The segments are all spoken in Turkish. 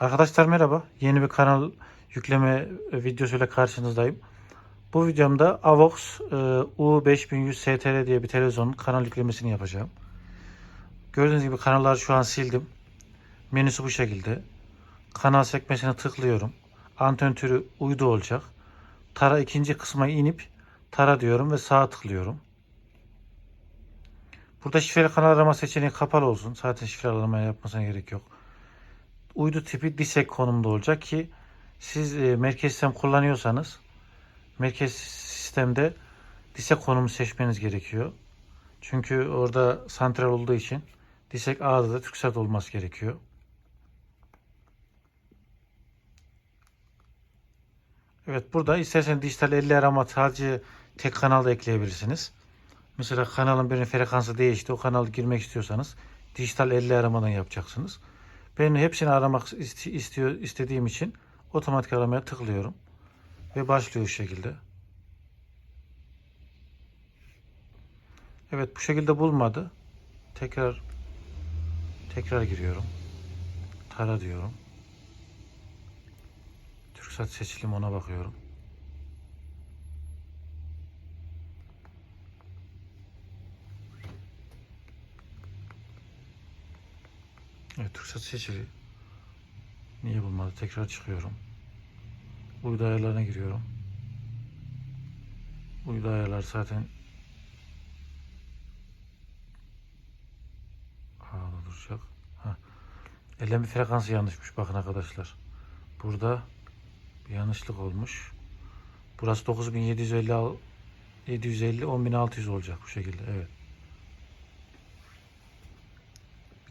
Arkadaşlar merhaba. Yeni bir kanal yükleme videosuyla karşınızdayım. Bu videomda Avox e, U5100 STR diye bir televizyonun kanal yüklemesini yapacağım. Gördüğünüz gibi kanalları şu an sildim. Menüsü bu şekilde. Kanal sekmesine tıklıyorum. Anten türü uydu olacak. Tara ikinci kısma inip tara diyorum ve sağa tıklıyorum. Burada şifreli kanal arama seçeneği kapalı olsun. Zaten şifreli arama yapmasına gerek yok uydu tipi disek konumda olacak ki siz e, merkez sistem kullanıyorsanız merkez sistemde disek konumu seçmeniz gerekiyor. Çünkü orada santral olduğu için disek A'da da TürkSat olması gerekiyor. Evet burada isterseniz dijital 50 arama sadece tek kanalda ekleyebilirsiniz. Mesela kanalın birinin frekansı değişti. O kanalı girmek istiyorsanız dijital 50 aramadan yapacaksınız. Ben hepsini aramak ist- istiyor istediğim için otomatik aramaya tıklıyorum ve başlıyor şu şekilde. Evet bu şekilde bulmadı. Tekrar tekrar giriyorum. Tara diyorum. TürkSat seçilim ona bakıyorum. Evet TürkSat seçili. Niye bulmadı? Tekrar çıkıyorum. Uydu ayarlarına giriyorum. Uydu ayarlar zaten A'da duracak. Ha. Elleme frekansı yanlışmış bakın arkadaşlar. Burada bir yanlışlık olmuş. Burası 9750 al- 750 10600 olacak bu şekilde. Evet.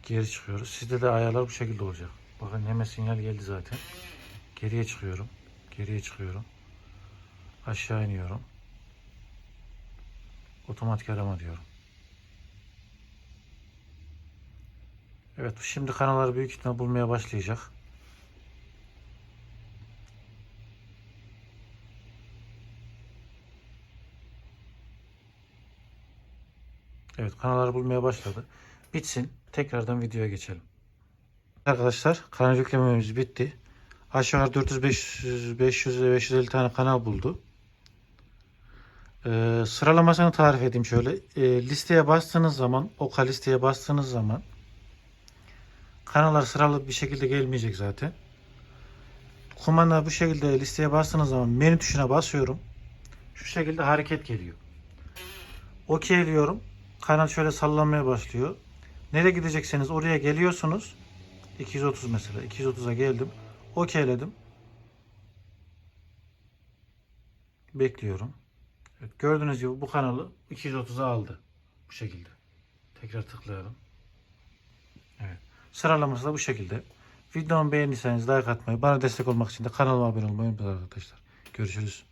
Geri çıkıyoruz. Sizde de ayarlar bu şekilde olacak. Bakın hemen sinyal geldi zaten. Geriye çıkıyorum. Geriye çıkıyorum. Aşağı iniyorum. Otomatik arama diyorum. Evet şimdi kanalları büyük ihtimal bulmaya başlayacak. Evet kanalları bulmaya başladı. Bitsin. Tekrardan videoya geçelim. Arkadaşlar kanal yüklememiz bitti. Aşağı yukarı 400 500 500 ve 550 tane kanal buldu. Ee, sıralamasını tarif edeyim şöyle. Ee, listeye bastığınız zaman, oka listeye bastığınız zaman kanallar sıralı bir şekilde gelmeyecek zaten. Kumanda bu şekilde listeye bastığınız zaman menü tuşuna basıyorum. Şu şekilde hareket geliyor. OK diyorum. Kanal şöyle sallanmaya başlıyor. Nereye gidecekseniz oraya geliyorsunuz. 230 mesela. 230'a geldim. Okeyledim. Bekliyorum. Evet, gördüğünüz gibi bu kanalı 230'a aldı. Bu şekilde. Tekrar tıklayalım. Evet. Sıralaması da bu şekilde. Videomu beğendiyseniz like atmayı, bana destek olmak için de kanalıma abone olmayı unutmayın arkadaşlar. Görüşürüz.